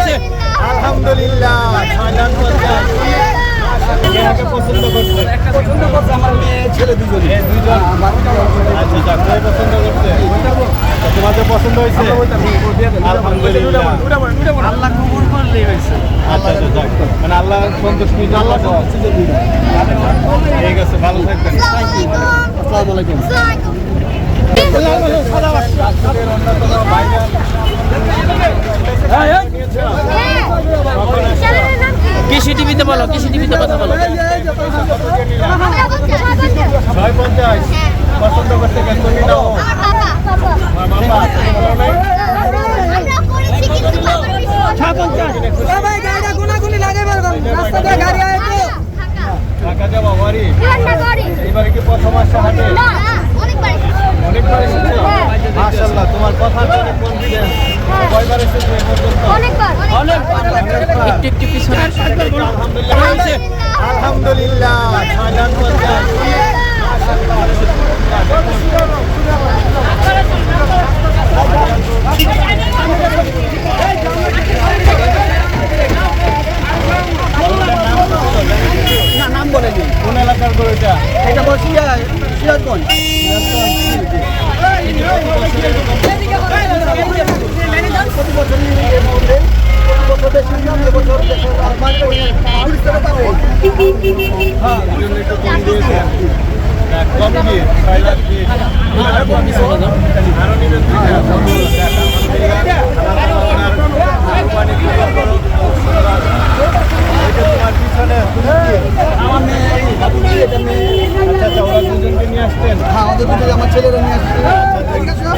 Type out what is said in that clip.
হয়েছে? আলহামদুলিল্লাহ এনাকে পছন্দ করছে। পছন্দ করছে আমার মেয়ে ছেলে দুজনে এ আচ্ছা পছন্দ করছে? তোমাদের পছন্দ হয়েছে? আলহামদুলিল্লাহ। আল্লাহ কবুল করলেই হয়েছে। আচ্ছা আচ্ছা মানে আল্লাহ সন্তুষ্ট আল্লাহ ঠিক আছে ভালো থাকবেন। আসসালামু আলাইকুম। অন্যতম কৃষি টিভিতে বলো কৃষি টিভিতে কথা বলো। পছন্দ করতে এবারে কি প্রথম আসছে হাটে? অনেকবার একটু একটু পিছনে। আলহামদুলিল্লাহ না নাম বলেনি কোন এলাকার গরুটা এটা? বলছি সিরাজগঞ্জ। কম দিয়ে ছয় লাখ দিয়ে আরও পিছনে? আমার মেয়ে আচ্ছা আচ্ছা দুজনকে নিয়ে আসতেন হ্যাঁ ওদের দুটো আমার ছেলেরা নিয়ে আসছে ঠিক আছে